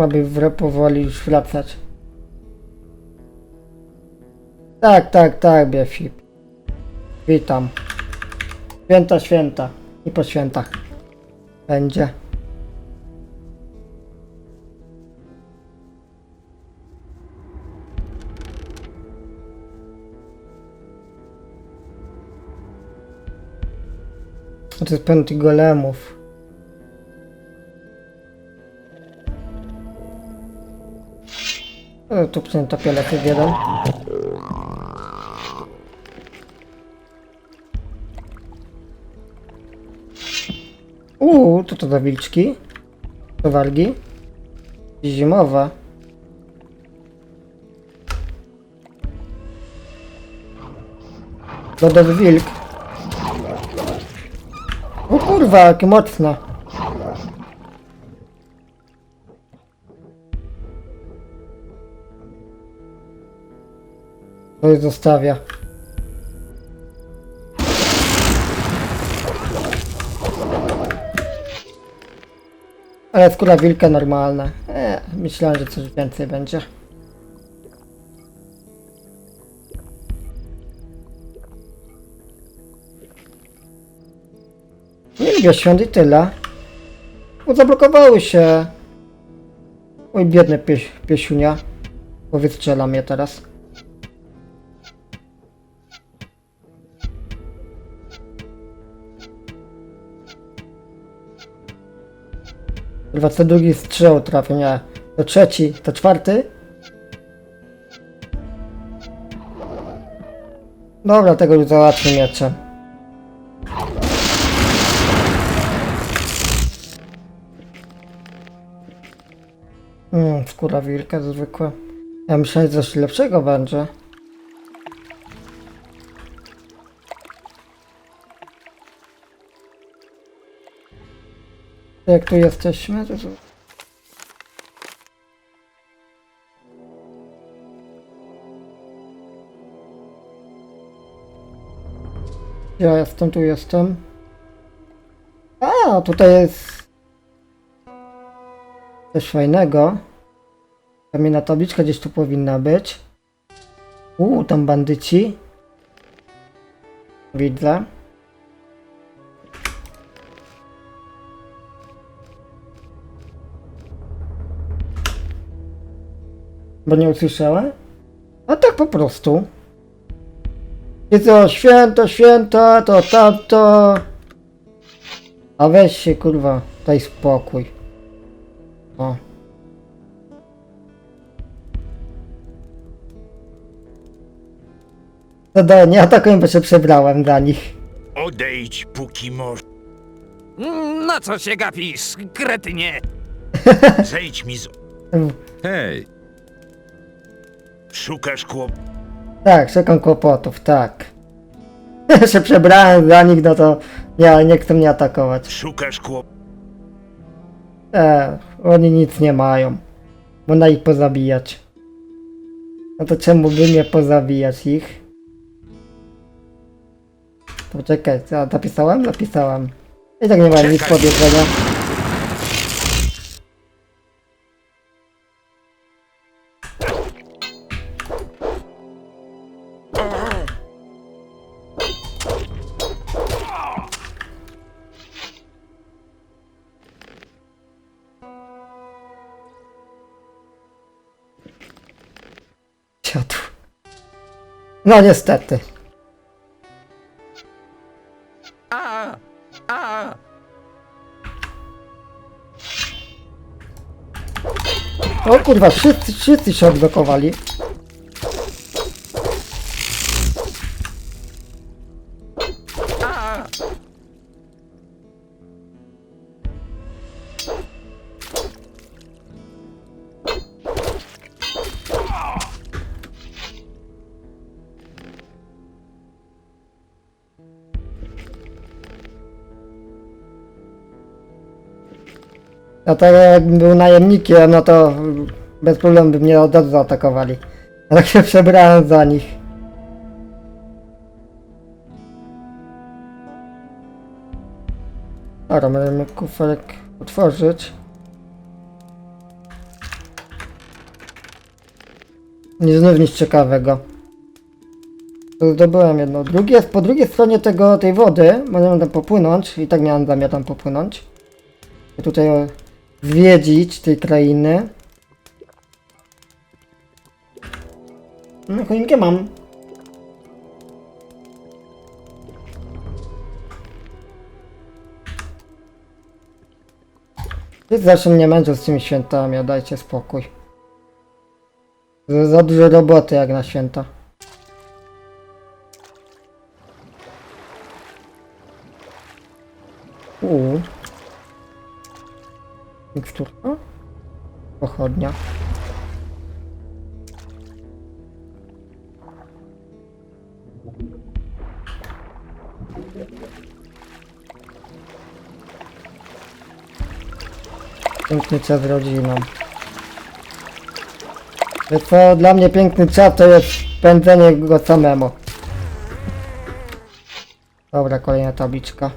Ma by powoli już wracać. Tak, tak, tak, Biefip. Witam. Święta, święta. I po świętach. Będzie. To jest tych golemów. Tu przynajmniej topielek jeden. Uuu, to to za wilczki. To wargi. Zimowa. Lodowy wilk. O kurwa, jakie mocne. Jest zostawia. Ale skóra wilka normalna. E, myślałem, że coś więcej będzie. Nie lubię świąt i tyle. Bo zablokowały się. Oj, biedny pieś, piesiunia. Wystrzela mnie teraz. Chyba co drugi strzał trafił, nie. To trzeci, to czwarty. Dobra, tego już załatwię mieczem. Hmm, skóra wilka zwykła. Ja myślałem, że coś lepszego będzie. Jak tu jesteśmy, to... Ja jestem, tu jestem. A, tutaj jest coś fajnego. Kamienna tabliczka gdzieś tu powinna być. Uuu, tam bandyci. Widzę. Bo nie usłyszałem? A tak po prostu. I co, święto, święto, to tamto. A weź się kurwa, daj spokój. O. No do, nie atakuję, bo się przebrałem dla nich. Odejdź, póki możesz. Mm, Na co się gapisz, kretynie? Zejdź mi z... Hej, Szukasz kłop... Tak, szukam kłopotów, tak. się przebrałem dla nich, no to ja nie chcę mnie atakować. Szukasz kłop... E, oni nic nie mają. Można ich pozabijać. No to czemu by nie pozabijać ich? Poczekaj, co napisałem? Napisałem. I tak nie mam nic Czekaj. powiedzenia. No niestety. A, a, O kurwa, wszyscy, wszyscy się odblokowali. To jakbym był najemnikiem, no to bez problemu by mnie od razu zaatakowali. A tak się przebrałem za nich. Dobra, możemy kufelek otworzyć. Nie znów nic ciekawego. Zdobyłem jedno. Drugie, po drugiej stronie tego, tej wody możemy tam popłynąć. I tak miałem zamiar tam popłynąć. I tutaj o, zwiedzić tej krainy. No, choinkę mam. Ty zawsze mnie męczą z tymi świętami, dajcie spokój. Za dużo roboty jak na święta. Miksturka? Pochodnia. Piękny czas rodziną. Co, dla mnie piękny czas to jest spędzenie go samemu. Dobra, kolejna tabliczka.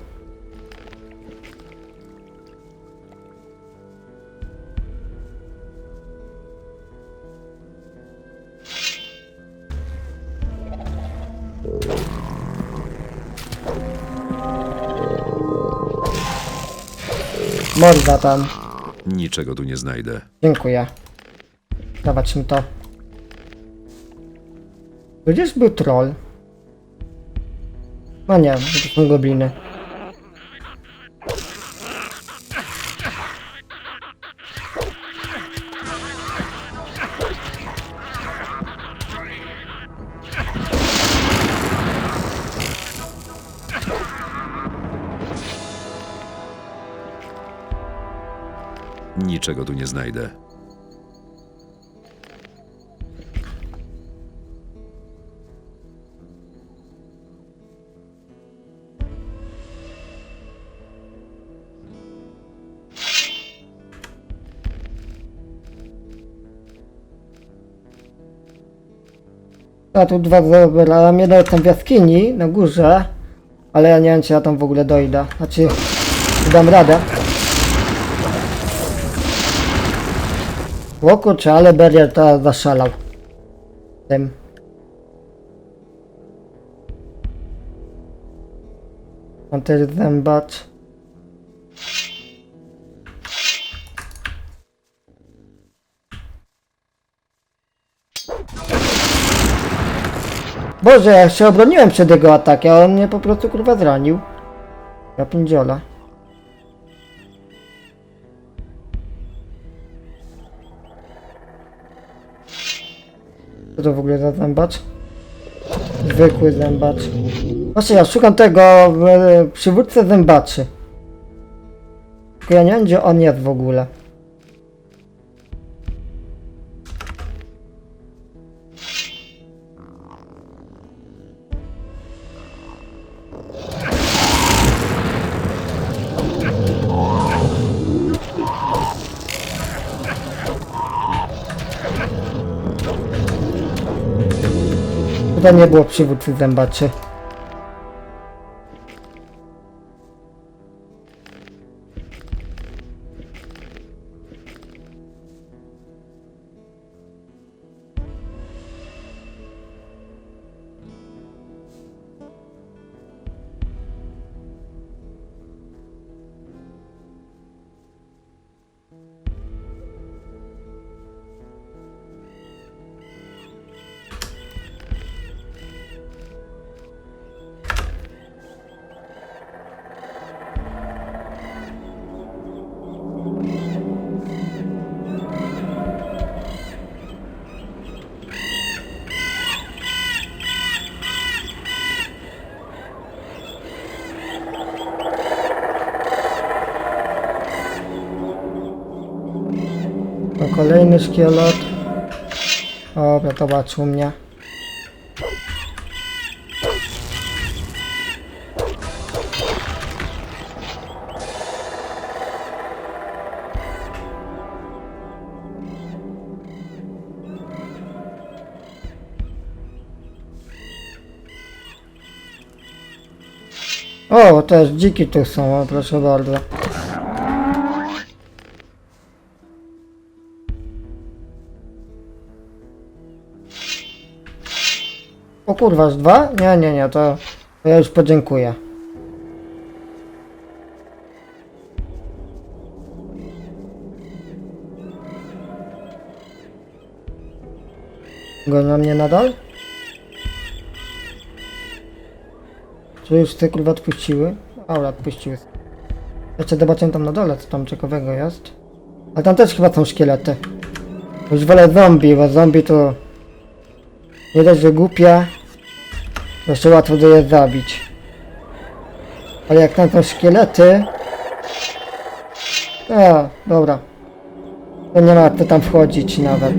Morda tam. Niczego tu nie znajdę. Dziękuję. Zobaczmy to. Gdzież był troll? No nie, to są gobliny. Niczego tu nie znajdę. Ja tu dwa zabrałem. Jedno jest tam w jaskini na górze. Ale ja nie wiem czy ja tam w ogóle dojdę. Znaczy dam radę. O kurczę, ale Berier teraz zaszalał. Tym. Mam też zębacz. Boże, ja się obroniłem przed jego atakiem, a on mnie po prostu kurwa zranił. Ja pindziola. Co to w ogóle za zębacz? Zwykły zębacz. Właśnie ja szukam tego e, przywódcę zębaczy. Tylko ja nie wiem gdzie on jest w ogóle. Tutaj nie było przywódcy zębaczy. To kolejny szkielet. Dobra, zobaczył mnie. O, też dziki tu są, o, proszę bardzo. Kurwa, dwa? Nie, nie, nie, to, to ja już podziękuję. Gonią mnie nadal? Czy już te kurwa odpuściły? Aura, odpuściły. Jeszcze zobaczę tam na dole, co tam ciekawego jest. Ale tam też chyba są szkielety. Już wolę zombie, bo zombie to... Nie dość, że głupia, to jeszcze łatwo do je zabić. Ale jak tam są szkielety... A, dobra. To nie ma co tam wchodzić nawet.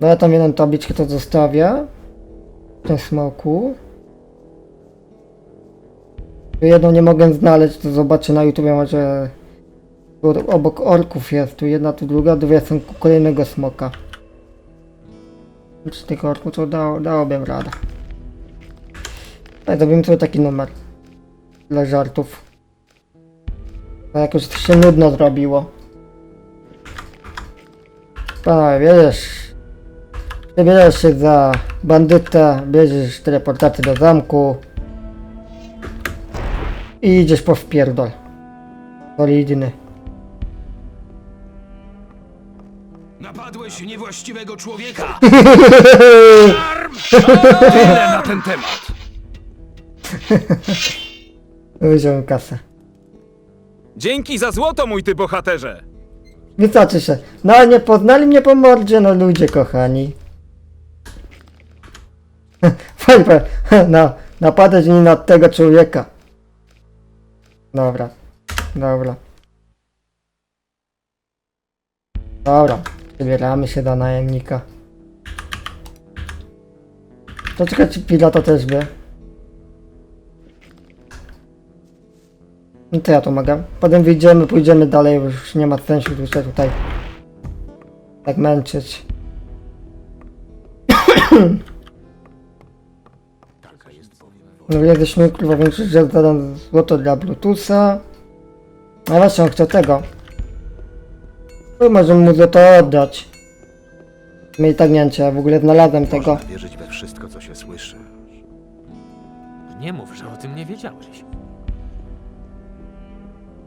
No ja tam jedną tabliczkę to zostawię. W tym smoku. Jedną nie mogę znaleźć, to zobaczę na YouTube, może obok orków jest, tu jedna, tu druga, dwie są kolejnego smoka. Z tych orków to dało, dałoby radę. Ale zrobimy sobie taki numer. Dla żartów. Bo jakoś się nudno zrobiło. Panowie, bierzesz... Przebierasz się za bandyta, bierzesz teleportację do zamku. I idziesz po wpierdol. Solidny. Napadłeś niewłaściwego człowieka! Tyle na ten temat. Wziąłem kasę. Dzięki za złoto, mój ty bohaterze! Wystarczy się. No nie poznali mnie po mordzie, no ludzie kochani. Fajne. No, napadać nie na tego człowieka. Dobra. Dobra. Dobra. Wybieramy się do najemnika. To czekać pilota też wie. No to ja tu mogę. Potem wyjdziemy, pójdziemy dalej, już nie ma sensu się tutaj tak męczyć. No jesteśmy kurwa większość, że zadam złoto dla Bluetootha. No właśnie, chce tego. No możemy mu za to oddać. Czy ja w ogóle znalazłem tego. Można wierzyć we wszystko, co się słyszy. Nie mów, że o tym nie wiedziałeś.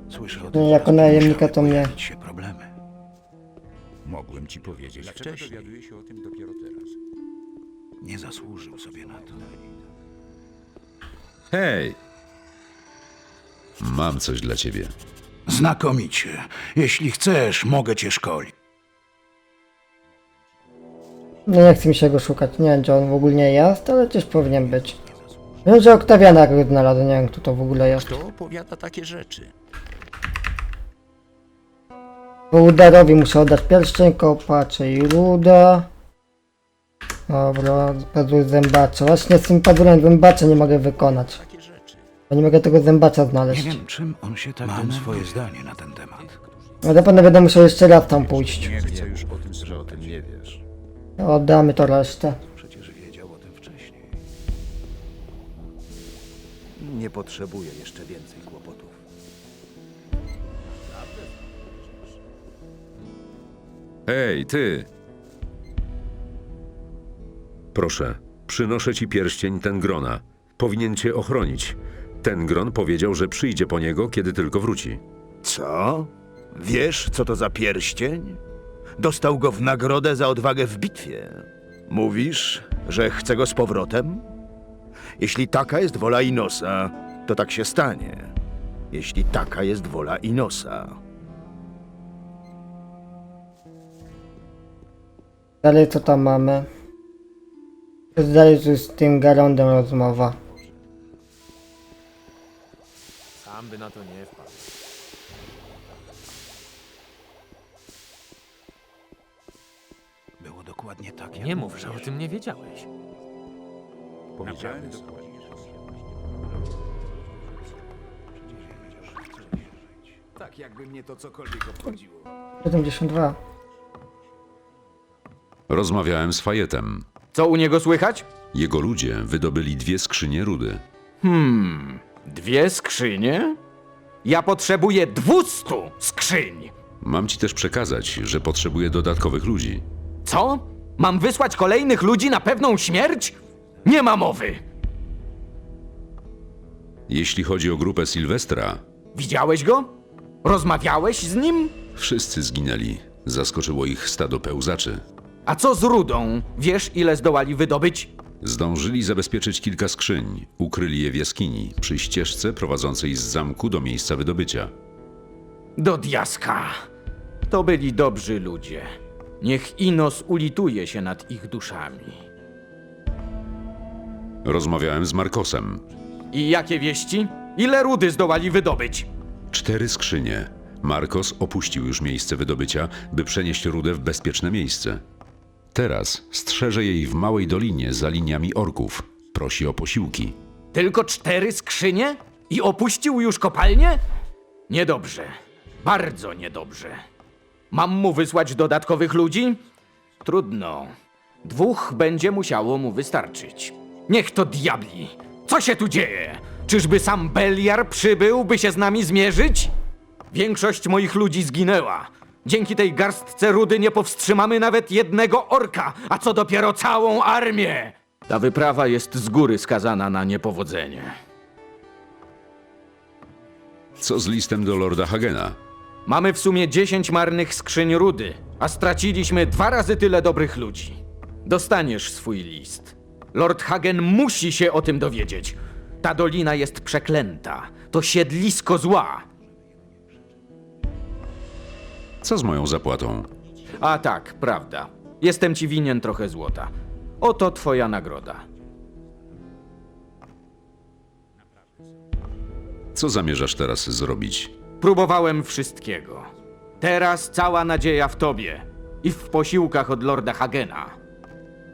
Słyszę o tym, jako że najemnika musiały to mnie- pojawić się problemy. Mogłem ci powiedzieć wcześniej. Nie zasłużył sobie na to. Hej! Mam coś dla ciebie. Znakomicie. Jeśli chcesz, mogę cię szkolić. No nie chce mi się go szukać. Nie wiem, gdzie on w ogóle nie jest, ale gdzieś powinien być. Wiem, że Oktawiana go znalazł, nie wiem, kto to w ogóle jest. Kto opowiada takie rzeczy? Bo Udarowi muszę oddać pierścień, kopacze i ruda. Dobra, pazur zębacza. Właśnie z tym pazurem zębacza nie mogę wykonać. Bo nie mogę tego zębacza Nie znaleźć. wiem, czym on się tak Mam swoje zdanie na ten temat. No na pewno będę musiał jeszcze raz tam pójść. Nie chcę już o tym, że o tym nie wiesz. Oddamy to resztę. Przecież wiedział o tym wcześniej. Nie potrzebuję jeszcze więcej kłopotów. Hej, ty! Proszę, przynoszę ci pierścień Tengrona. Powinien cię ochronić. Tengron powiedział, że przyjdzie po niego, kiedy tylko wróci. Co? Wiesz, co to za pierścień? Dostał go w nagrodę za odwagę w bitwie. Mówisz, że chce go z powrotem? Jeśli taka jest wola Inosa, to tak się stanie. Jeśli taka jest wola Inosa. Dalej co tam mamy? Dalej tu z tym Garondem rozmowa. Sam by na to nie wpadł. Było dokładnie tak, jak Nie mów, że o tym nie wiedziałeś. Powiedziałem Tak jakby mnie to cokolwiek obchodziło. 72. Rozmawiałem z Fajetem. Co u niego słychać? Jego ludzie wydobyli dwie skrzynie rudy. Dwie skrzynie? Ja potrzebuję 200 skrzyń. Mam ci też przekazać, że potrzebuję dodatkowych ludzi. Co? Mam wysłać kolejnych ludzi na pewną śmierć? Nie ma mowy. Jeśli chodzi o grupę Sylwestra, Widziałeś go? Rozmawiałeś z nim? wszyscy zginęli. Zaskoczyło ich stado pełzaczy. A co z rudą? Wiesz, ile zdołali wydobyć? Zdążyli zabezpieczyć kilka skrzyń, ukryli je w jaskini, przy ścieżce prowadzącej z zamku do miejsca wydobycia. Do diaska. To byli dobrzy ludzie. Niech Inos ulituje się nad ich duszami. Rozmawiałem z Markosem. I jakie wieści? Ile rudy zdołali wydobyć? Cztery skrzynie. Markos opuścił już miejsce wydobycia, by przenieść rudę w bezpieczne miejsce. Teraz strzeże jej w małej dolinie za liniami orków. Prosi o posiłki. Tylko cztery skrzynie? I opuścił już kopalnię? Niedobrze. Bardzo niedobrze. Mam mu wysłać dodatkowych ludzi? Trudno. Dwóch będzie musiało mu wystarczyć. Niech to diabli. Co się tu dzieje? Czyżby sam Beliar przybył, by się z nami zmierzyć? Większość moich ludzi zginęła. Dzięki tej garstce rudy nie powstrzymamy nawet jednego orka, a co dopiero całą armię. Ta wyprawa jest z góry skazana na niepowodzenie. Co z listem do Lorda Hagena? Mamy w sumie 10 marnych skrzyń rudy, a straciliśmy dwa razy tyle dobrych ludzi. Dostaniesz swój list. Lord Hagen musi się o tym dowiedzieć. Ta dolina jest przeklęta. To siedlisko zła. Co z moją zapłatą? A tak, prawda. Jestem ci winien trochę złota. Oto twoja nagroda. Co zamierzasz teraz zrobić? Próbowałem wszystkiego. Teraz cała nadzieja w tobie i w posiłkach od Lorda Hagena.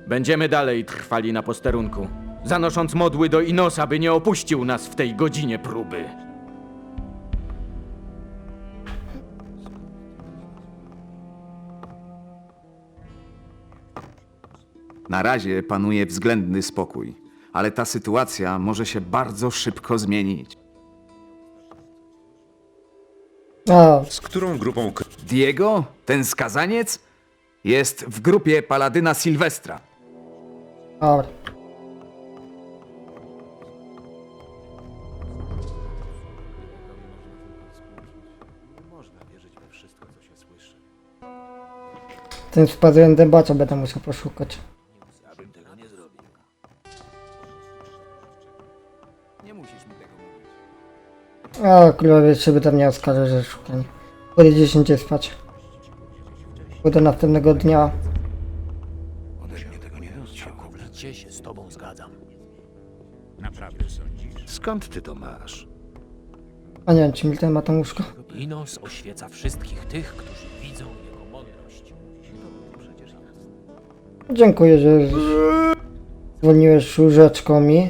Będziemy dalej trwali na posterunku, zanosząc modły do Inosa, by nie opuścił nas w tej godzinie próby. Na razie panuje względny spokój, ale ta sytuacja może się bardzo szybko zmienić. A, Z którą grupą k- Diego, ten skazaniec, jest w grupie paladyna Sylwestra. dobra. Tym spadłem dębacza będę musiał poszukać. O, kurwa, wiesz, żeby tam nie oskarżę, że szukanie. Pójdę 10 spać. Pójdę następnego dnia. Całkowicie się z tobą zgadzam. Naprawdę sądzisz? Skąd ty to masz? A nie wiem, czy Milton ma tam łóżko. Inos oświeca wszystkich tych, którzy widzą jego mądrość. Dziękuję, że zwolniłeś łóżeczką mi.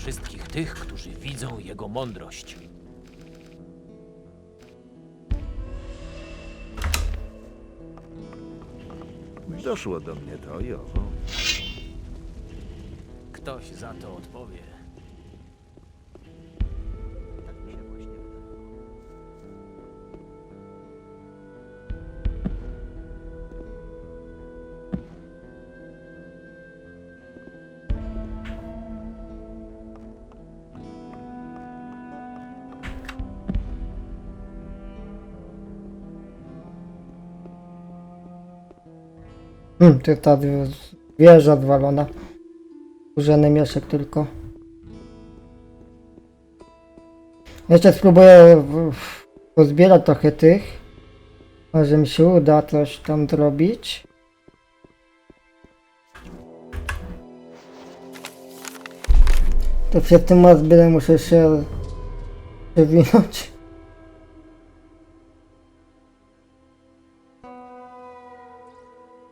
Wszystkich tych, którzy widzą jego mądrość. Doszło do mnie to i owo. Ktoś za to odpowie. To ta wi- wieża zwalona. Urzędny mieszek tylko. Jeszcze spróbuję pozbierać trochę tych. Może mi się uda coś tam zrobić. To przed tym zbierem muszę się przewinąć.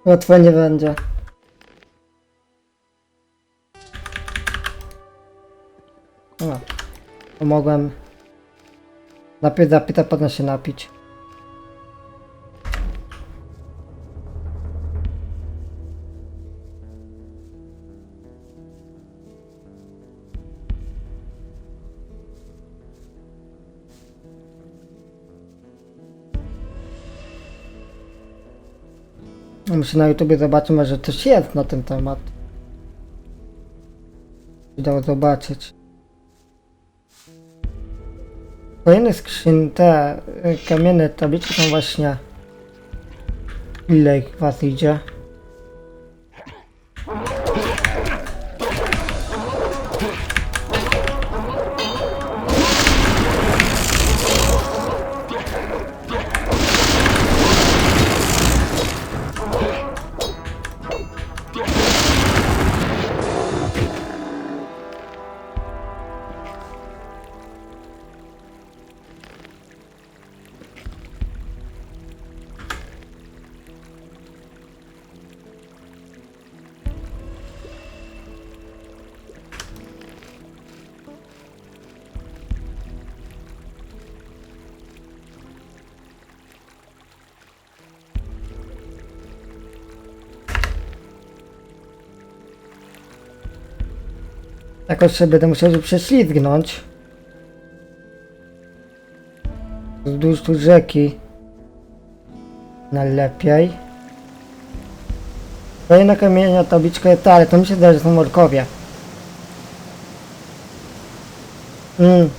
Łatwo nie będzie. O, pomogłem. Najpierw zapyta, potem się napić. Muszę na YouTubie zobaczyć, może coś jest na ten temat. Udało zobaczyć. Kolejne skrzyn, te y, kamienne tabliczki są właśnie... Ile ich was idzie? Jakoś sobie będę musiał prześlizgnąć. Wzdłuż tu rzeki. Najlepiej. To jednak kamienia tabliczka ta, ale to mi się zdaje, że są morkowie. Mm.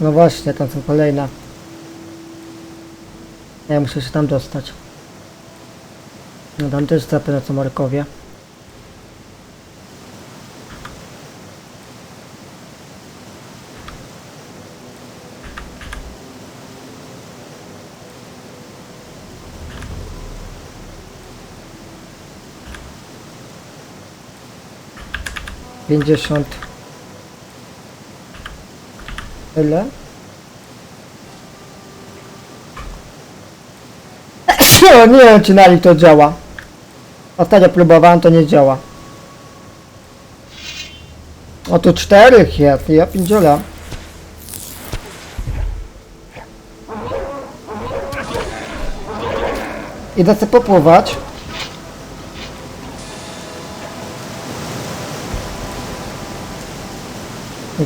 No właśnie, tam są kolejne. Ja muszę się tam dostać. No tam też zapewne są morkowie. 50 tyle. O, nie wiem czy na nich to działa. Ostatnio próbowałem, to nie działa. O tu czterech jest, ja pindziela. Idę sobie popływać.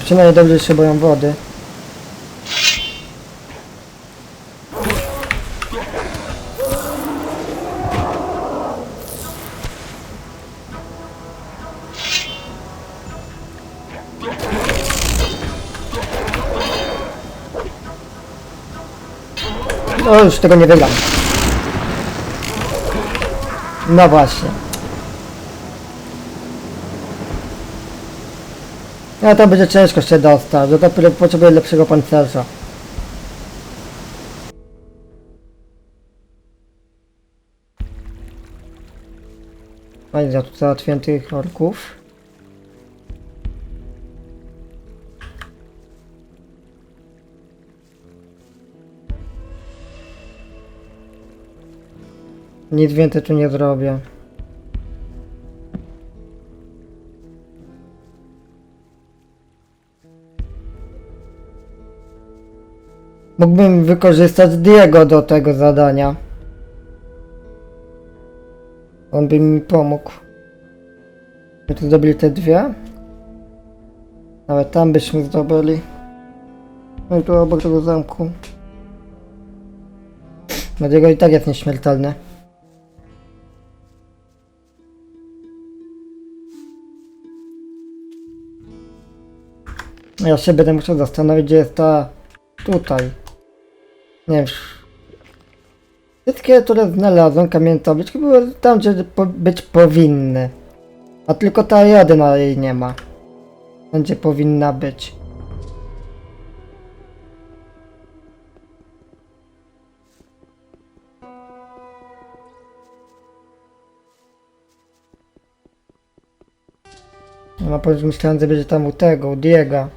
Przynajmniej dobrze się boją wody. No już tego nie wygram. No właśnie. No to będzie ciężko się dostać, do dopiero potrzebuję lepszego pancerza. Fajnie, ja tu załatwiłem tych orków. Nic więcej tu nie zrobię. Mógłbym wykorzystać Diego do tego zadania. On by mi pomógł. My tu zdobyli te dwie. Nawet tam byśmy zdobyli. No i tu obok tego zamku. No Diego i tak jest nieśmiertelny. Ja się będę musiał zastanowić, gdzie jest ta... Tutaj. Nie wiem. Wszystkie, które znalazłem, kamienne tabliczki, były tam, gdzie po, być powinny. A tylko ta jedna jej nie ma. Tam, gdzie powinna być. No, po myślałem, że będzie tam u tego, u Diego.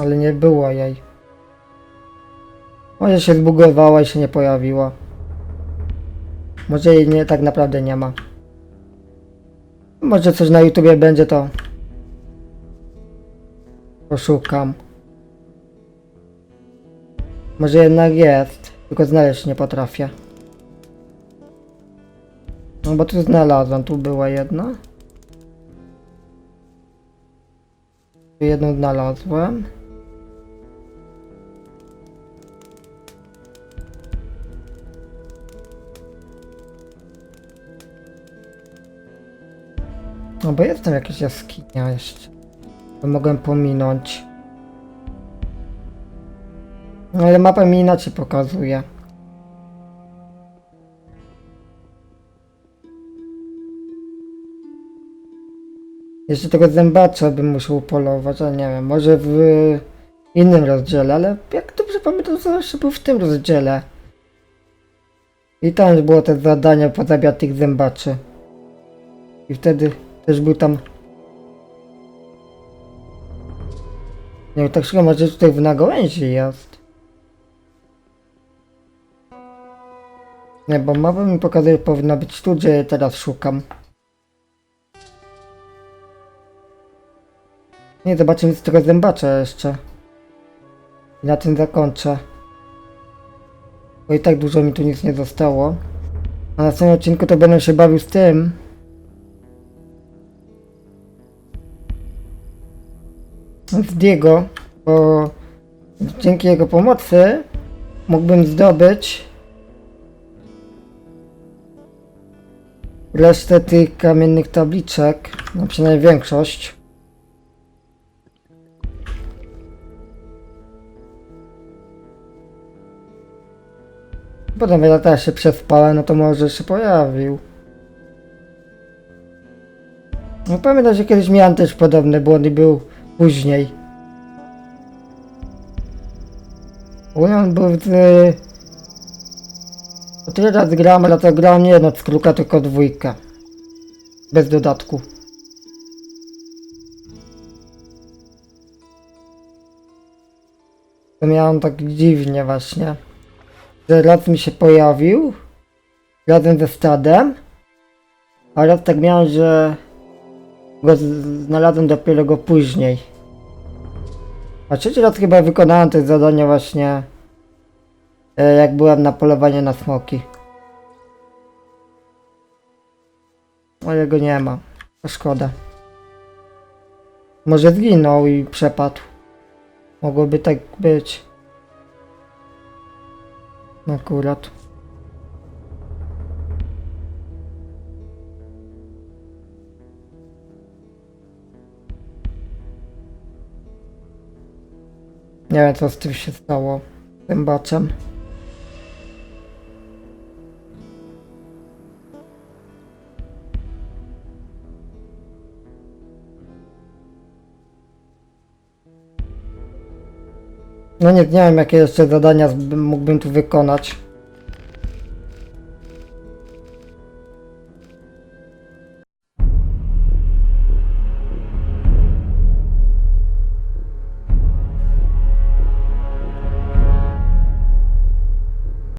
Ale nie było jej. Może się zbugowała i się nie pojawiła. Może jej nie, tak naprawdę nie ma. Może coś na YouTubie będzie to. Poszukam. Może jednak jest, tylko znaleźć nie potrafię. No bo tu znalazłem, tu była jedna. Tu jedną znalazłem. No bo jest tam jakaś jaskinia jeszcze. To mogłem pominąć. No ale mapa mi inaczej pokazuje. Jeszcze tego zębacza bym musiał polować, ale nie wiem, może w innym rozdziale, ale jak dobrze pamiętam, zawsze był w tym rozdziale. I tam było te zadanie po zabijaniu tych zębaczy. I wtedy też był tam... Nie tak szukam, może tutaj w nagłęzi jest. Nie, bo mapa mi pokazuje, powinna być tu, gdzie teraz szukam. Nie, zobaczymy z tego zębacza jeszcze. I na tym zakończę. Bo i tak dużo mi tu nic nie zostało. A na następnym odcinku to będę się bawił z tym. Z Diego, bo dzięki jego pomocy mógłbym zdobyć resztę tych kamiennych tabliczek, no przynajmniej większość. Potem ja też się przespałem, no to może się pojawił. No pamiętam, że kiedyś miałem też podobny błąd i był później. On był z... No tyle razy grałem, ale to grałem nie z kruka, tylko dwójkę. Bez dodatku. To miałem tak dziwnie właśnie że raz mi się pojawił razem ze stadem, a raz tak miałem, że go znalazłem dopiero go później. A trzeci raz chyba wykonałem te zadanie właśnie e, jak byłem na polowaniu na smoki. Ale go nie ma. To szkoda. Może zginął i przepadł. Mogłoby tak być. Akurat. Nie wiem co z tym się stało. Tym baczem. No nie, nie wiem jakie jeszcze zadania mógłbym tu wykonać.